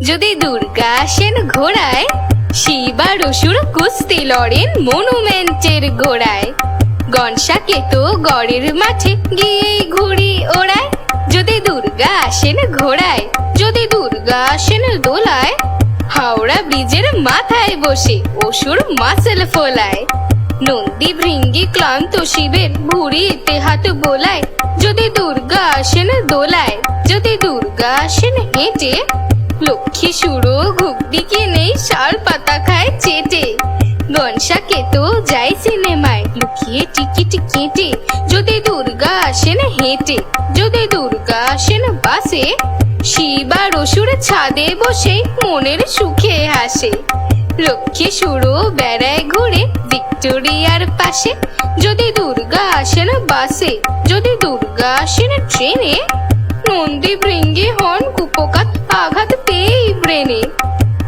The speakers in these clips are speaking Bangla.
যদি দুর্গা আসেন ঘোড়ায়, শিব আর অসুর কুস্তি লড়েন মনুমেন্টের ঘোড়ায় গনসা কেতো গড়ের মাঠে গিয়েই ঘুড়ি ওড়ায়। যদি দুর্গা আসেন ঘোড়ায়, যদি দুর্গা আসেন দোলায়, হাওড়া ব্রিজের মাথায় বসে অসুর মাসেল ফোলায়। নন্দী ভৃঙ্গি ক্লান্ত শিবের ভুড়িতে হাত বোলায়। যদি দুর্গা আসেন দোলায়, যদি দুর্গা আসেন হেঁটে লক্ষ্মী সুরো ঘুগনি কিনেই শাল পাতা খায় চেটে। গনসা কেতো যায় সিনেমায়, লুকিয়ে টিকিট কেটে। যদি দুর্গা আসেন হেঁটে, যদি দুর্গা আসেন বাসে। শিব আর অসুর ছাদে বসে মনের সুখে হাসে। লক্ষ্মী সুরো বেড়ায় ঘুরে ভিক্টোরিয়ার পাশে। যদি দুর্গা আসেন বাসে, যদি দুর্গা আসেন ট্রেনে। নন্দী ভৃঙ্গি হন কুপকাত আঘাত পেয়েই ব্রেনে।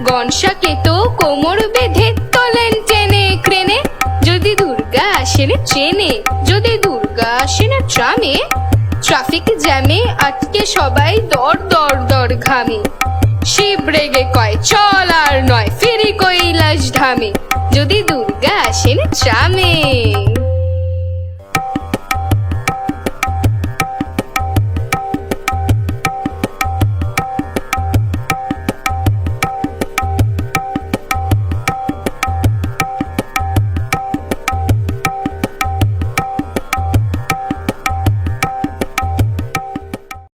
গনসা কেতো কোমর বেঁধে তোলেন টেনে ক্রেনে। যদি দুর্গা আসেন ট্রেনে, যদি দুর্গা আসেন ট্রামে। ট্রাফিক জ্যামে আটকে সবাই দর দর দর ঘামে। শিব রেগে কয়, চল আর নয়, ফিরি কৈলাস ধামে। যদি দুর্গা আসেন ট্রামে।